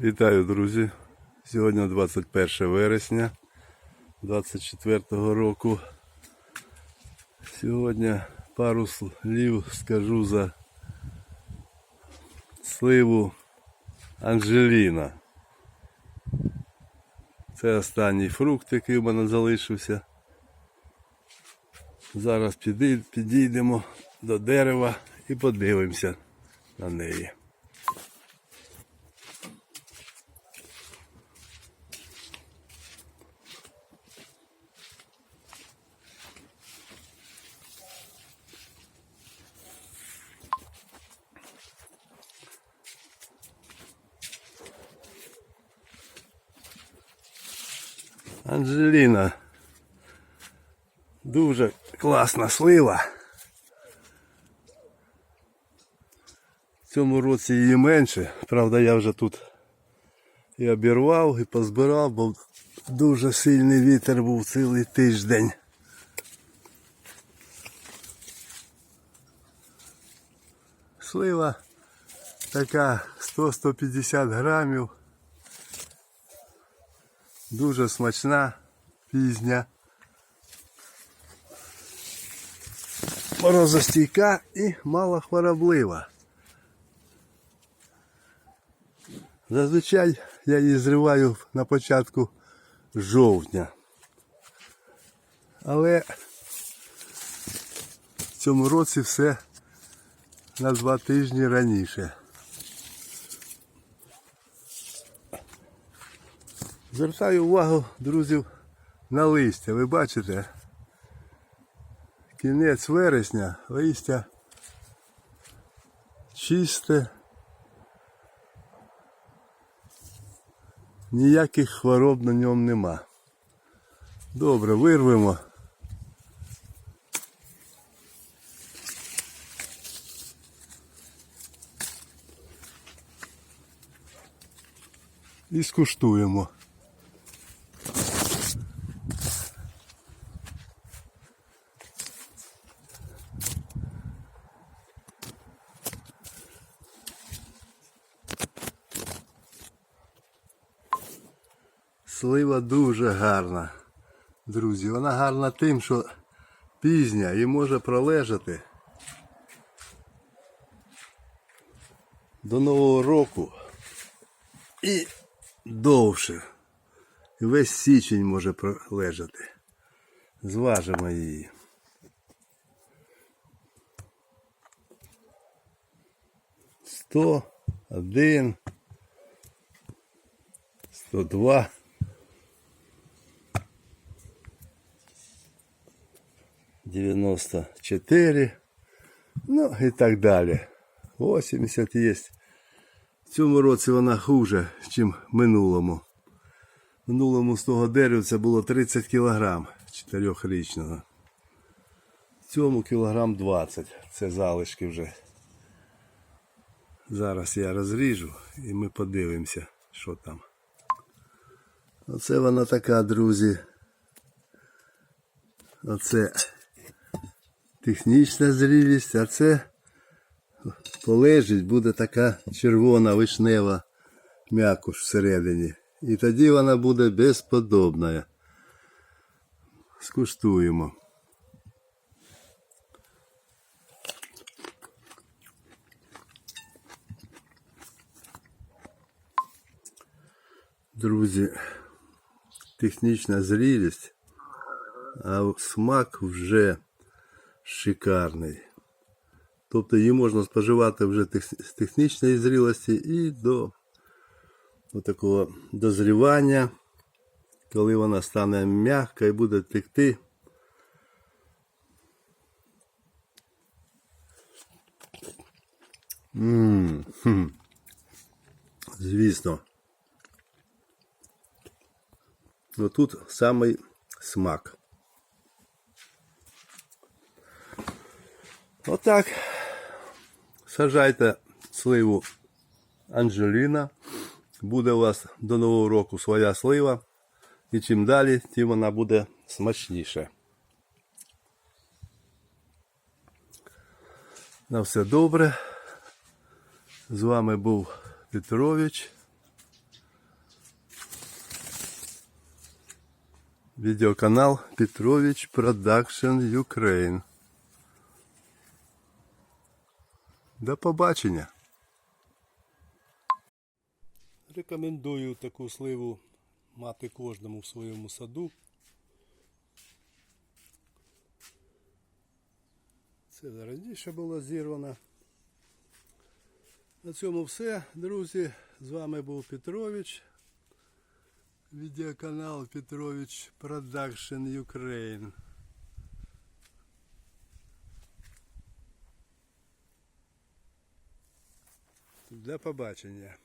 Вітаю, друзі! Сьогодні 21 вересня 24 року. Сьогодні пару слів скажу за сливу Анжеліна. Це останній фрукт, який в мене залишився. Зараз підійдемо до дерева і подивимося на неї. Анжеліна. Дуже класна слива. В цьому році її менше. Правда, я вже тут і обірвав, і позбирав, бо дуже сильний вітер був цілий тиждень. Слива така 100-150 грамів. Дуже смачна, пізня. Морозостійка і малохвороблива. Зазвичай я її зриваю на початку жовтня. Але в цьому році все на два тижні раніше. Звертаю увагу, друзів, на листя. Ви бачите? Кінець вересня, листя чисте. Ніяких хвороб на ньому нема. Добре, вирвемо. І скуштуємо. Слива дуже гарна, друзі. Вона гарна тим, що пізня і може пролежати до Нового року і довше. Весь січень може пролежати. Зважимо її. Сто один. Сто два. Девяносто четыре. Ну і так далі. 80 є. В цьому році вона хуже, ніж минулому. Минулому з того деревця було 30 кг чотирьохрічного. В цьому кілограм 20. Це залишки вже. Зараз я розріжу і ми подивимося, що там. Оце вона така, друзі. Оце технічна зрілість, а це полежить, буде така червона вишнева м'якуш всередині. І тоді вона буде безподобна. Скуштуємо. Друзі, технічна зрілість, а смак вже шикарний. Тобто її можна споживати вже з технічної зрілості і до, такого дозрівання, коли вона стане м'яка і буде текти. М. Звісно. Ну тут самий смак. Отак. Сажайте сливу Анджеліна. Буде у вас до Нового року своя слива. І чим далі, тим вона буде смачніше. На все добре. З вами був Петрович. Відеоканал Петрович Production Ukraine. До побачення. Рекомендую таку сливу мати кожному в своєму саду. Це раніше було зірвано. На цьому все, друзі. З вами був Петрович. Відеоканал Петрович Production Ukraine. Для побачення.